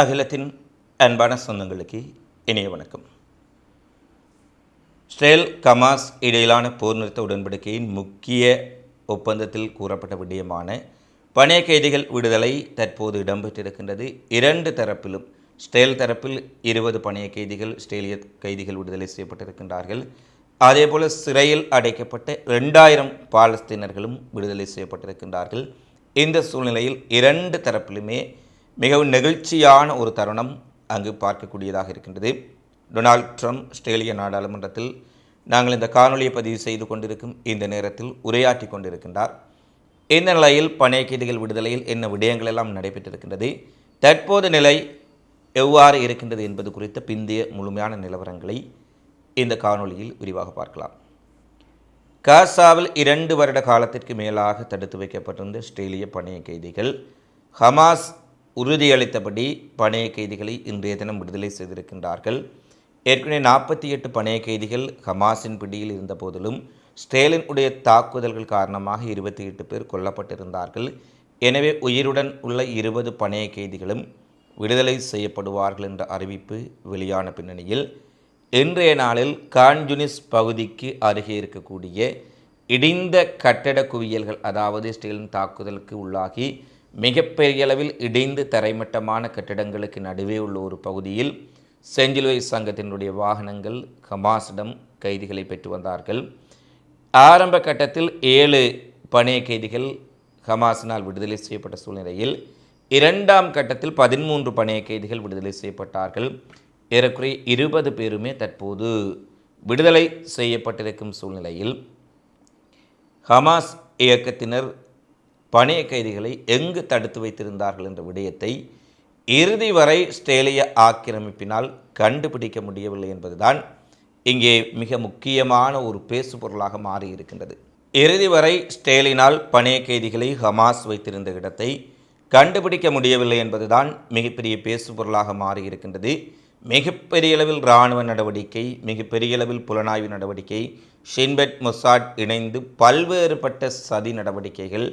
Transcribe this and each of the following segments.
அகிலத்தின் அன்பான சொந்தங்களுக்கு இணைய வணக்கம். ஸ்ரேல் கமாஸ் இடையிலான போர் நிறுத்த உடன்படிக்கையின் முக்கிய ஒப்பந்தத்தில் கூறப்பட்ட விடயமான பணைய கைதிகள் விடுதலை தற்போது இடம்பெற்றிருக்கின்றது. இரண்டு தரப்பிலும் ஸ்டேல் தரப்பில் இருபது பணைய கைதிகள் ஸ்டேலிய கைதிகள் விடுதலை செய்யப்பட்டிருக்கின்றார்கள். அதேபோல் சிறையில் அடைக்கப்பட்ட ரெண்டாயிரம் பாலஸ்தீனர்களும் விடுதலை செய்யப்பட்டிருக்கின்றார்கள். இந்த சூழ்நிலையில் இரண்டு தரப்பிலுமே மிகவும் நெகிழ்ச்சியான ஒரு தருணம் அங்கு பார்க்கக்கூடியதாக இருக்கின்றது. டொனால்ட் ட்ரம்ப் ஆஸ்திரேலிய நாடாளுமன்றத்தில் நாங்கள் இந்த காணொலியை பதிவு செய்து கொண்டிருக்கும் இந்த நேரத்தில் உரையாற்றி கொண்டிருக்கின்றார். இந்த நிலையில் பணைய கைதிகள் விடுதலையில் என்ன விடயங்கள் எல்லாம் நடைபெற்றிருக்கின்றது? தற்போது நிலை எவ்வாறு இருக்கின்றது என்பது குறித்த பிந்தைய முழுமையான நிலவரங்களை இந்த காணொளியில் விரிவாக பார்க்கலாம். காசாவில் இரண்டு வருட காலத்திற்கு மேலாக தடுத்து வைக்கப்பட்டிருந்த ஆஸ்திரேலிய பணைய கைதிகள் ஹமாஸ் உறுதியளித்தபடி பணைய கைதிகளை இன்றைய தினம் விடுதலை செய்திருக்கின்றார்கள். ஏற்கனவே நாற்பத்தி எட்டு பணைய கைதிகள் ஹமாஸின் பிடியில் இருந்த போதிலும் ஸ்டேலின் உடைய தாக்குதல்கள் காரணமாக இருபத்தி எட்டு பேர் கொல்லப்பட்டிருந்தார்கள். எனவே உயிருடன் உள்ள இருபது பணைய கைதிகளும் விடுதலை செய்யப்படுவார்கள் என்ற அறிவிப்பு வெளியான பின்னணியில் இன்றைய நாளில் கான்ஜுனிஸ் பகுதிக்கு அருகே இருக்கக்கூடிய இடிந்த கட்டட குவியல்கள் அதாவது ஸ்டேலின் தாக்குதலுக்கு உள்ளாகி மிகப்பெரிய அளவில் இடிந்து தரைமட்டமான கட்டிடங்களுக்கு நடுவே உள்ள ஒரு பகுதியில் செஞ்சிலுவை சங்கத்தினுடைய வாகனங்கள் ஹமாஸிடம் கைதிகளை பெற்று வந்தார்கள். ஆரம்ப கட்டத்தில் ஏழு பணைய கைதிகள் ஹமாஸினால் விடுதலை செய்யப்பட்ட சூழ்நிலையில் இரண்டாம் கட்டத்தில் பதிமூன்று பணைய கைதிகள் விடுதலை செய்யப்பட்டார்கள். ஏறக்குறைய இருபது பேருமே தற்போது விடுதலை செய்யப்பட்டிருக்கும் சூழ்நிலையில் ஹமாஸ் இயக்கத்தினர் பணைய கைதிகளை எங்கு தடுத்து வைத்திருந்தார்கள் என்ற விடயத்தை இறுதி வரை ஸ்டேலிய ஆக்கிரமிப்பினால் கண்டுபிடிக்க முடியவில்லை என்பதுதான் இங்கே மிக முக்கியமான ஒரு பேசு பொருளாக மாறியிருக்கின்றது. இறுதி வரை ஸ்டேலினால் பணைய கைதிகளை ஹமாஸ் வைத்திருந்த இடத்தை கண்டுபிடிக்க முடியவில்லை என்பதுதான் மிகப்பெரிய பேசு பொருளாக மாறி இருக்கின்றது மிகப்பெரிய அளவில் இராணுவ நடவடிக்கை மிகப்பெரிய அளவில் புலனாய்வு நடவடிக்கை ஷின்பெட் மொசாட் இணைந்து பல்வேறுபட்ட சதி நடவடிக்கைகள்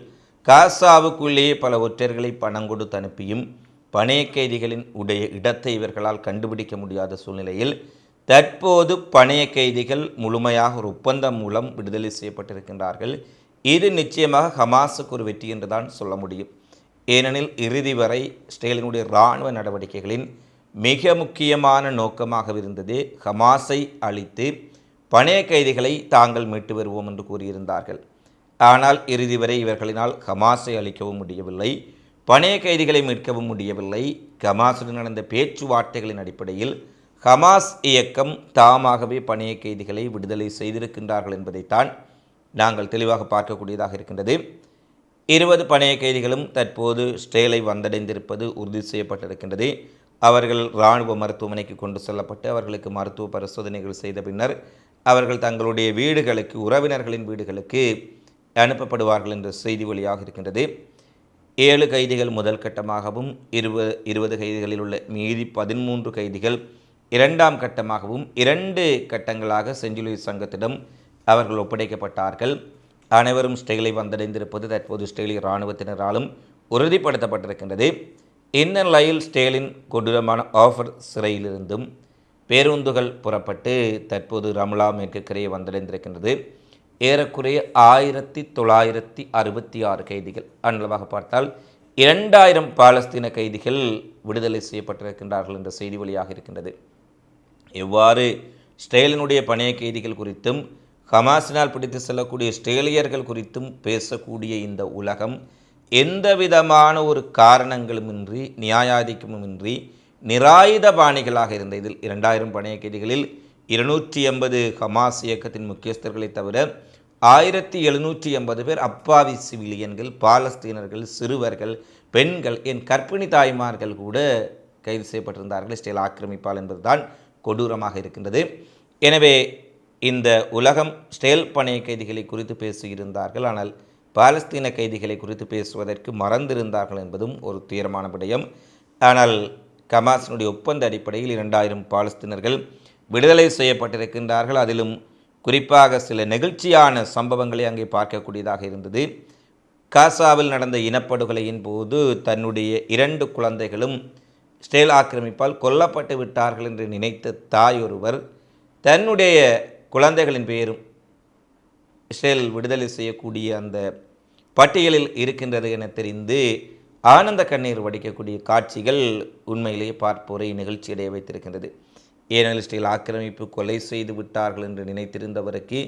காசாவுக்குள்ளேயே பல ஒற்றர்களை பணம் கொடுத்து அனுப்பியும் பணைய கைதிகளின் உடைய இடத்தை இவர்களால் கண்டுபிடிக்க முடியாத சூழ்நிலையில் தற்போது பணைய கைதிகள் முழுமையாக ஒரு ஒப்பந்தம் மூலம் விடுதலை செய்யப்பட்டிருக்கின்றார்கள். இது நிச்சயமாக ஹமாஸுக்கு ஒரு வெற்றி என்றுதான் சொல்ல முடியும். ஏனெனில் இறுதி வரை இஸ்ரேலினுடைய இராணுவ நடவடிக்கைகளின் மிக முக்கியமான நோக்கமாக இருந்தது ஹமாஸை அழித்து பணைய கைதிகளை தாங்கள் மீட்டு வருவோம் என்று கூறியிருந்தார்கள். ஆனால் இறுதி வரை இவர்களினால் ஹமாஸை அழிக்கவும் முடியவில்லை பணைய கைதிகளை மீட்கவும் முடியவில்லை. ஹமாஸுடன் நடந்த பேச்சுவார்த்தைகளின் அடிப்படையில் ஹமாஸ் இயக்கம் தாமாகவே பணைய கைதிகளை விடுதலை செய்திருக்கின்றார்கள் என்பதைத்தான் நாங்கள் தெளிவாக பார்க்கக்கூடியதாக இருக்கின்றது. இருபது பணைய கைதிகளும் தற்போது ஸ்டேலை வந்தடைந்திருப்பது உறுதி செய்யப்பட்டிருக்கின்றது. அவர்கள் இராணுவ மருத்துவமனைக்கு கொண்டு செல்லப்பட்டு அவர்களுக்கு மருத்துவ பரிசோதனைகள் செய்த பின்னர் அவர்கள் தங்களுடைய வீடுகளுக்கு உறவினர்களின் வீடுகளுக்கு அனுப்பப்படுவார்கள் என்ற செய்தி வழியாக இருக்கின்றது. ஏழு கைதிகள் முதல் கட்டமாகவும் இருபது இருபது கைதிகளில் உள்ள மீதி பதிமூன்று கைதிகள் இரண்டாம் கட்டமாகவும் இரண்டு கட்டங்களாக செஞ்சிலுவை சங்கத்திடம் அவர்கள் ஒப்படைக்கப்பட்டார்கள். அனைவரும் ஸ்டெயிலை வந்தடைந்திருப்பது தற்போது ஸ்டெயிலி இராணுவத்தினராலும் உறுதிப்படுத்தப்பட்டிருக்கின்றது. இந்த நிலையில் ஸ்டேலின் கொடூரமான ஆஃபர் சிறையிலிருந்தும் பேருந்துகள் புறப்பட்டு தற்போது ரம்லா மேற்கு கரையை வந்தடைந்திருக்கின்றது. ஏறக்குறைய ஆயிரத்தி தொள்ளாயிரத்தி அறுபத்தி ஆறு கைதிகள் அன்னளவாக பார்த்தால் இரண்டாயிரம் பாலஸ்தீன கைதிகள் விடுதலை செய்யப்பட்டிருக்கின்றார்கள் என்ற செய்தி வழியாக இருக்கின்றது. எவ்வாறு ஸ்டேலினுடைய பணைய கைதிகள் குறித்தும் ஹமாஸினால் பிடித்து செல்லக்கூடிய ஸ்டேலியர்கள் குறித்தும் பேசக்கூடிய இந்த உலகம் எந்த விதமான ஒரு காரணங்களுமின்றி நியாயாதிக்கமுமின்றி நிராயுத பாணிகளாக இருந்த இதில் இரண்டாயிரம் பணைய கைதிகளில் இருநூற்றி எண்பது ஹமாஸ் இயக்கத்தின் முக்கியஸ்தர்களை தவிர ஆயிரத்தி எழுநூற்றி எண்பது பேர் அப்பாவி சிவிலியன்கள் பாலஸ்தீனர்கள் சிறுவர்கள் பெண்கள் என் கற்பிணி தாய்மார்கள் கூட கைது செய்யப்பட்டிருந்தார்கள். இஸ்ரேல் ஆக்கிரமிப்பால் என்பதுதான் கொடூரமாக இருக்கின்றது. எனவே இந்த உலகம் ஸ்டேல் பணைய கைதிகளை குறித்து பேசியிருந்தார்கள். ஆனால் பாலஸ்தீன கைதிகளை குறித்து பேசுவதற்கு மறந்திருந்தார்கள் என்பதும் ஒரு துயரமான விடயம். ஆனால் கமாஸினுடைய ஒப்பந்த அடிப்படையில் இரண்டாயிரம் பாலஸ்தீனர்கள் விடுதலை செய்யப்பட்டிருக்கின்றார்கள். அதிலும் குறிப்பாக சில நெகிழ்ச்சியான சம்பவங்களை அங்கே பார்க்கக்கூடியதாக இருந்தது. காசாவில் நடந்த இனப்படுகொலையின் போது தன்னுடைய இரண்டு குழந்தைகளும் ஸ்டேல் ஆக்கிரமிப்பால் கொல்லப்பட்டு விட்டார்கள் என்று நினைத்த தாய் ஒருவர் தன்னுடைய குழந்தைகளின் பெயரும் இஸ்ரேல் விடுதலை செய்யக்கூடிய அந்த பட்டியலில் இருக்கின்றது என தெரிந்து ஆனந்த கண்ணீர் வடிக்கக்கூடிய காட்சிகள் உண்மையிலேயே பார்ப்போரை நிகழ்ச்சியடைய வைத்திருக்கின்றது. ஏனெனில் ஆக்கிரமிப்பு கொலை செய்து விட்டார்கள் என்று நினைத்திருந்தவருக்கு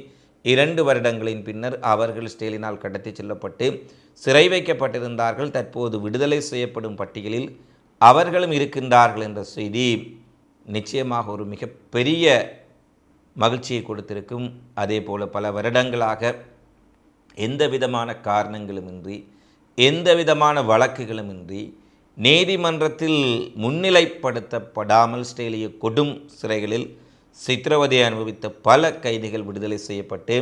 இரண்டு வருடங்களின் பின்னர் அவர்கள் ஸ்டேலினால் கடத்தி செல்லப்பட்டு சிறை வைக்கப்பட்டிருந்தார்கள். தற்போது விடுதலை செய்யப்படும் பட்டியலில் அவர்களும் இருக்கின்றார்கள் என்ற செய்தி நிச்சயமாக ஒரு மிகப்பெரிய மகிழ்ச்சியை கொடுத்திருக்கும். அதே போல் பல வருடங்களாக எந்த விதமான காரணங்களுமின்றி எந்த விதமான வழக்குகளுமின்றி நீதிமன்றத்தில் முன்னிலைப்படுத்தப்படாமல் ஸ்டேலிய கொடும் சிறைகளில் சித்திரவதை அனுபவித்த பல கைதிகள் விடுதலை செய்யப்பட்டு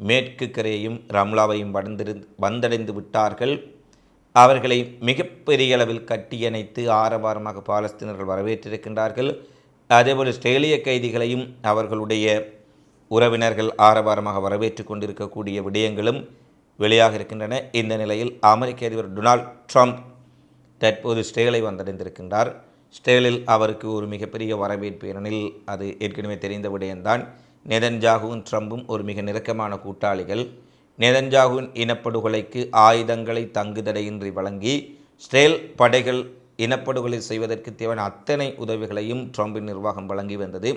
மேற்கு கரையையும் ரம்லாவையும் வந்தடைந்து வந்தடைந்து விட்டார்கள். அவர்களை மிகப்பெரிய அளவில் கட்டியணைத்து ஆரவாரமாக பாலஸ்தீனர்கள் வரவேற்றிருக்கின்றார்கள். அதேபோல் ஸ்டேலிய கைதிகளையும் அவர்களுடைய உறவினர்கள் ஆரவாரமாக வரவேற்று கொண்டிருக்கக்கூடிய விடயங்களும் வெளியாக இருக்கின்றன இந்த நிலையில் அமெரிக்க அதிபர் டொனால்ட் ட்ரம்ப் தற்போது ஸ்டேலை வந்தடைந்திருக்கின்றார். ஸ்டேலில் அவருக்கு ஒரு மிகப்பெரிய வரவேற்பு ஏனெனில் அது ஏற்கனவே தெரிந்த விடயம்தான். நெதன்ஜாகுவும் ட்ரம்பும் ஒரு மிக நெருக்கமான கூட்டாளிகள். நெதன்ஜாகுவின் இனப்படுகொலைக்கு ஆயுதங்களை தங்குதடையின்றி வழங்கி ஸ்டேல் படைகள் இனப்படுகொலை செய்வதற்கு தேவையான அத்தனை உதவிகளையும் ட்ரம்பின் நிர்வாகம் வழங்கி வந்தது.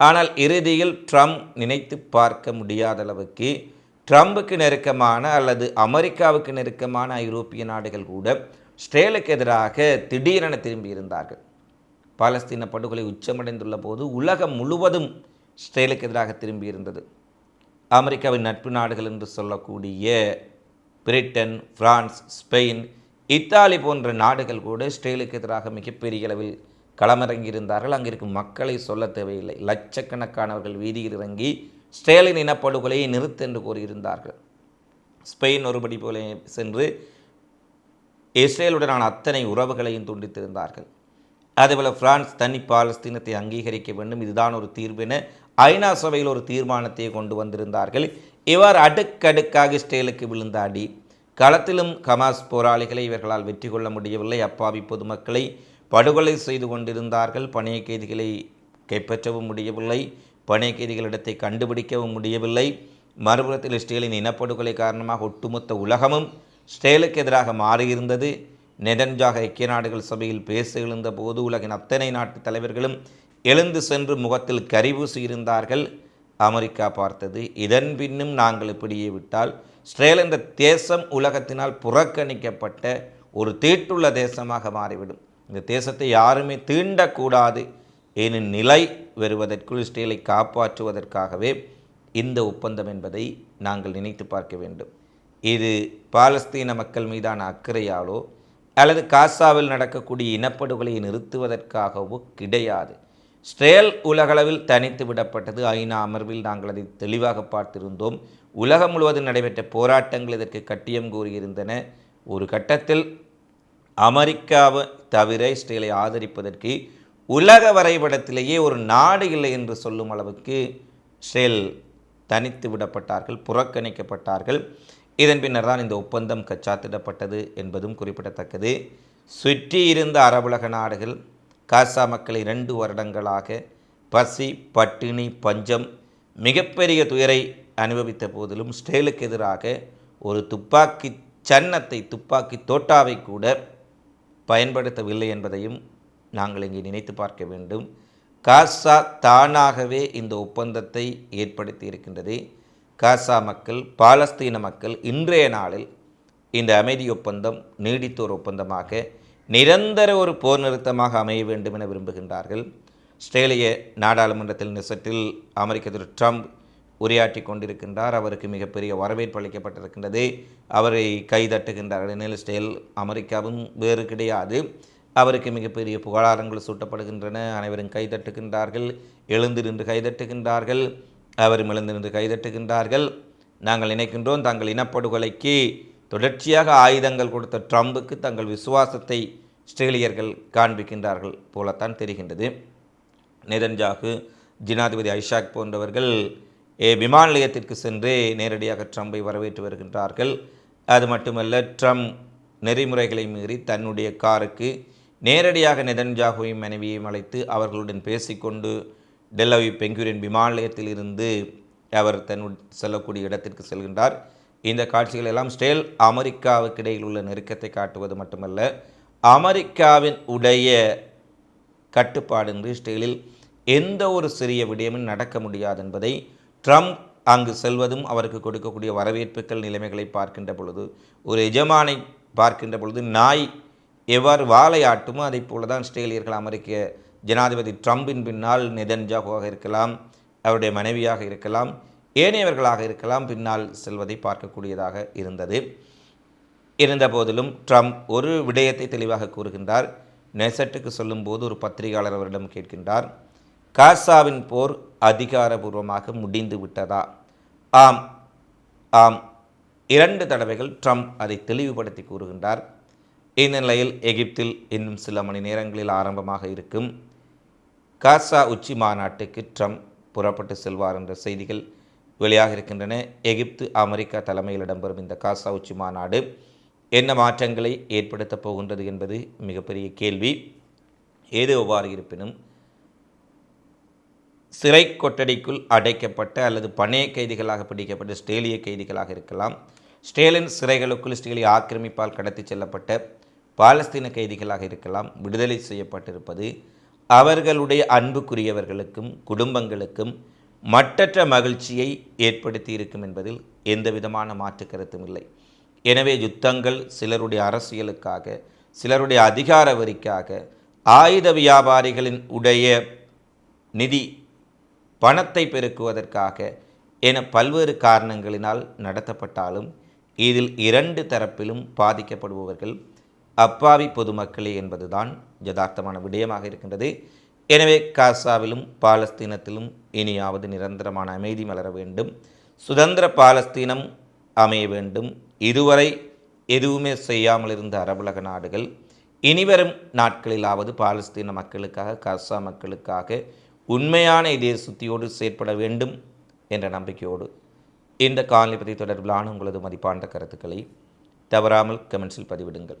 ஆனால் இறுதியில் ட்ரம்ப் நினைத்து பார்க்க முடியாத அளவுக்கு ட்ரம்புக்கு நெருக்கமான அல்லது அமெரிக்காவுக்கு நெருக்கமான ஐரோப்பிய நாடுகள் கூட ஸ்ட்ரேலுக்கு எதிராக திடீரென திரும்பியிருந்தார்கள் பாலஸ்தீன படுகொலை உச்சமடைந்துள்ள போது உலகம் முழுவதும் ஸ்ட்ரேலுக்கு எதிராக திரும்பியிருந்தது அமெரிக்காவின் நட்பு நாடுகள் என்று சொல்லக்கூடிய பிரிட்டன் பிரான்ஸ் ஸ்பெயின் இத்தாலி போன்ற நாடுகள் கூட ஸ்ட்ரேலுக்கு எதிராக மிகப்பெரிய அளவில் களமிறங்கியிருந்தார்கள் இருந்தார்கள். அங்கிருக்கும் மக்களை சொல்ல தேவையில்லை. லட்சக்கணக்கானவர்கள் வீதியில் இறங்கி ஸ்ட்ரேலின் இனப்படுகொலையை நிறுத்து என்று கூறியிருந்தார்கள். ஸ்பெயின் ஒருபடி போல சென்று இஸ்ரேலுடனான அத்தனை உறவுகளையும் துண்டித்திருந்தார்கள். அதேபோல் பிரான்ஸ் தனி பாலஸ்தீனத்தை அங்கீகரிக்க வேண்டும் இதுதான் ஒரு தீர்வென ஐநா சபையில் ஒரு தீர்மானத்தை கொண்டு வந்திருந்தார்கள். இவ்வாறு அடுக்கடுக்காக இஸ்ரேலுக்கு விழுந்த அடி களத்திலும் ஹமாஸ் போராளிகளை இவர்களால் வெற்றி கொள்ள முடியவில்லை. அப்பாவி பொதுமக்களை படுகொலை செய்து கொண்டிருந்தார்கள். பணைய கைதிகளை கைப்பற்றவும் முடியவில்லை. பணைய கைதிகளிடத்தை கண்டுபிடிக்கவும் முடியவில்லை. மறுபுறத்தில் இஸ்ரேலின் இனப்படுகொலை காரணமாக ஒட்டுமொத்த உலகமும் ஸ்டேலுக்கு எதிராக மாறியிருந்தது. நெதன்ஜாக ஐக்கிய நாடுகள் சபையில் பேச எழுந்த போது உலகின் அத்தனை நாட்டு தலைவர்களும் எழுந்து சென்று முகத்தில் கரிபூசி இருந்தார்கள். அமெரிக்கா பார்த்தது இதன் பின்னும் நாங்கள் இப்படியே விட்டால் ஸ்ட்ரேல் என்ற தேசம் உலகத்தினால் புறக்கணிக்கப்பட்ட ஒரு தீட்டுள்ள தேசமாக மாறிவிடும். இந்த தேசத்தை யாருமே தீண்டக்கூடாது. எனும் நிலை வருவதற்குள் இஸ்ரேலை காப்பாற்றுவதற்காகவே இந்த ஒப்பந்தம் என்பதை நாங்கள் நினைத்து பார்க்க வேண்டும். இது பாலஸ்தீன மக்கள் மீதான அக்கறையாலோ அல்லது காசாவில் நடக்கக்கூடிய இனப்படுகொலையை நிறுத்துவதற்காகவோ கிடையாது. ஸ்ட்ரேல் உலகளவில் தனித்து விடப்பட்டது. ஐநா அமர்வில் நாங்கள் அதை தெளிவாக பார்த்திருந்தோம். உலகம் முழுவதும் நடைபெற்ற போராட்டங்கள் இதற்கு கட்டியம் கூறியிருந்தன. ஒரு கட்டத்தில் அமெரிக்காவை தவிர இஸ்ரேலை ஆதரிப்பதற்கு உலக வரைபடத்திலேயே ஒரு நாடு இல்லை என்று சொல்லும் அளவுக்கு இஸ்ரேல் தனித்து விடப்பட்டார்கள் புறக்கணிக்கப்பட்டார்கள். இதன் பின்னர் தான் இந்த ஒப்பந்தம் கச்சாத்திடப்பட்டது என்பதும் குறிப்பிடத்தக்கது. சுற்றி இருந்த அரபுலக நாடுகள் காசா மக்கள் இரண்டு வருடங்களாக பசி பட்டினி பஞ்சம் மிகப்பெரிய துயரை அனுபவித்த போதிலும் ஸ்டேலுக்கு எதிராக ஒரு துப்பாக்கி சன்னத்தை துப்பாக்கி தோட்டாவை கூட பயன்படுத்தவில்லை என்பதையும் நாங்கள் இங்கே நினைத்து பார்க்க வேண்டும். காசா தானாகவே இந்த ஒப்பந்தத்தை ஏற்படுத்தி இருக்கின்றது. காசா மக்கள் பாலஸ்தீன மக்கள் இன்றைய நாளில் இந்த அமைதி ஒப்பந்தம் நீடித்தோர் ஒப்பந்தமாக நிரந்தர ஒரு போர் நிறுத்தமாக அமைய வேண்டும் என விரும்புகின்றார்கள். ஆஸ்திரேலிய நாடாளுமன்றத்தில் நிசட்டில் அமெரிக்க திரு ட்ரம்ப் உரையாற்றி கொண்டிருக்கின்றார். அவருக்கு மிகப்பெரிய வரவேற்பு அளிக்கப்பட்டிருக்கின்றது. அவரை கைதட்டுகின்றார்கள். எனில் ஸ்டேல் அமெரிக்காவும் வேறு கிடையாது. அவருக்கு மிகப்பெரிய புகழாரங்கள் சூட்டப்படுகின்றன. அனைவரும் கைதட்டுகின்றார்கள். எழுந்து நின்று கைதட்டுகின்றார்கள். அவரும் எழுந்து நின்று கைதட்டுகின்றார்கள். நாங்கள் நினைக்கின்றோம் தங்கள் இனப்படுகொலைக்கு தொடர்ச்சியாக ஆயுதங்கள் கொடுத்த ட்ரம்புக்கு தங்கள் விசுவாசத்தை ஆஸ்திரேலியர்கள் காண்பிக்கின்றார்கள் போலத்தான் தெரிகின்றது. நெதன்ஜாகு ஜனாதிபதி ஐஷாக் போன்றவர்கள் விமான நிலையத்திற்கு சென்று நேரடியாக ட்ரம்பை வரவேற்று வருகின்றார்கள். அது மட்டுமல்ல ட்ரம்ப் நெறிமுறைகளை மீறி தன்னுடைய காருக்கு நேரடியாக நெதன்ஜாகுவையும் மனைவியையும் அழைத்து அவர்களுடன் பேசிக்கொண்டு டெல்லவி பெங்குரின் விமான நிலையத்தில் இருந்து அவர் தன் செல்லக்கூடிய இடத்திற்கு செல்கின்றார். இந்த காட்சிகள் எல்லாம் ஸ்டேல் அமெரிக்காவுக்கு இடையில் உள்ள நெருக்கத்தை காட்டுவது மட்டுமல்ல அமெரிக்காவின் உடைய கட்டுப்பாடின்றி ஸ்டேலில் எந்த ஒரு சிறிய விடயமும் நடக்க முடியாது என்பதை ட்ரம்ப் அங்கு செல்வதும் அவருக்கு கொடுக்கக்கூடிய வரவேற்புகள் நிலைமைகளை பார்க்கின்ற பொழுது ஒரு எஜமானை பார்க்கின்ற பொழுது நாய் எவ்வாறு வாழையாட்டுமோ அதை போல தான் ஸ்டேலியர்கள் அமெரிக்க ஜனாதிபதி ட்ரம்பின் பின்னால் நெதன்ஜாகுவாக இருக்கலாம் அவருடைய மனைவியாக இருக்கலாம் ஏனையவர்களாக இருக்கலாம் பின்னால் செல்வதை பார்க்கக்கூடியதாக இருந்தது. இருந்த போதிலும் ட்ரம்ப் ஒரு விடயத்தை தெளிவாக கூறுகின்றார். நெசட்டுக்கு சொல்லும்போது ஒரு பத்திரிகையாளர் அவரிடம் கேட்கின்றார் காசாவின் போர் அதிகாரபூர்வமாக முடிந்து விட்டதா? ஆம் ஆம். இரண்டு தடவைகள் ட்ரம்ப் அதை தெளிவுபடுத்தி கூறுகின்றார். இந்த நிலையில் எகிப்தில் இன்னும் சில மணி நேரங்களில் ஆரம்பமாக இருக்கும். காசா உச்சி மாநாட்டுக்கு ட்ரம்ப் புறப்பட்டு செல்வார் என்ற செய்திகள் வெளியாக இருக்கின்றன. எகிப்து அமெரிக்கா தலைமையில் இடம்பெறும் இந்த காசா உச்சி மாநாடு என்ன மாற்றங்களை ஏற்படுத்தப் போகின்றது என்பது மிகப்பெரிய கேள்வி. ஏது எவ்வாறு இருப்பினும் சிறை கொட்டடிக்குள் அடைக்கப்பட்ட அல்லது பணைய கைதிகளாக பிடிக்கப்பட்ட ஸ்டேலிய கைதிகளாக இருக்கலாம். ஸ்டேலின் சிறைகளுக்குள் ஸ்டேலி ஆக்கிரமிப்பால் கடத்தி செல்லப்பட்ட பாலஸ்தீன கைதிகளாக இருக்கலாம். விடுதலை செய்யப்பட்டிருப்பது அவர்களுடைய அன்புக்குரியவர்களுக்கும் குடும்பங்களுக்கும் மட்டற்ற மகிழ்ச்சியை ஏற்படுத்தி இருக்கும் என்பதில் எந்த விதமான மாற்று கருத்தும் இல்லை. எனவே யுத்தங்கள் சிலருடைய அரசியலுக்காக சிலருடைய அதிகார வரிக்காக ஆயுத வியாபாரிகளின் உடைய நிதி பணத்தை பெருக்குவதற்காக என பல்வேறு காரணங்களினால் நடத்தப்பட்டாலும் இதில் இரண்டு தரப்பிலும் பாதிக்கப்படுபவர்கள் அப்பாவி பொதுமக்களே என்பதுதான் யதார்த்தமான விடயமாக இருக்கின்றது. எனவே காசாவிலும் பாலஸ்தீனத்திலும் இனியாவது நிரந்தரமான அமைதி மலர வேண்டும். சுதந்திர பாலஸ்தீனம் அமைய வேண்டும். இதுவரை எதுவுமே செய்யாமல் இருந்த அரபுலக நாடுகள் இனிவரும் நாட்களிலாவது பாலஸ்தீன மக்களுக்காக காசா மக்களுக்காக உண்மையான இதய சுத்தியோடு செயற்பட வேண்டும் என்ற நம்பிக்கையோடு இந்த காலனி பற்றி தொடர்பிலான உங்களது மதிப்பான கருத்துக்களை தவறாமல் கமெண்ட்ஸில் பதிவிடுங்கள்.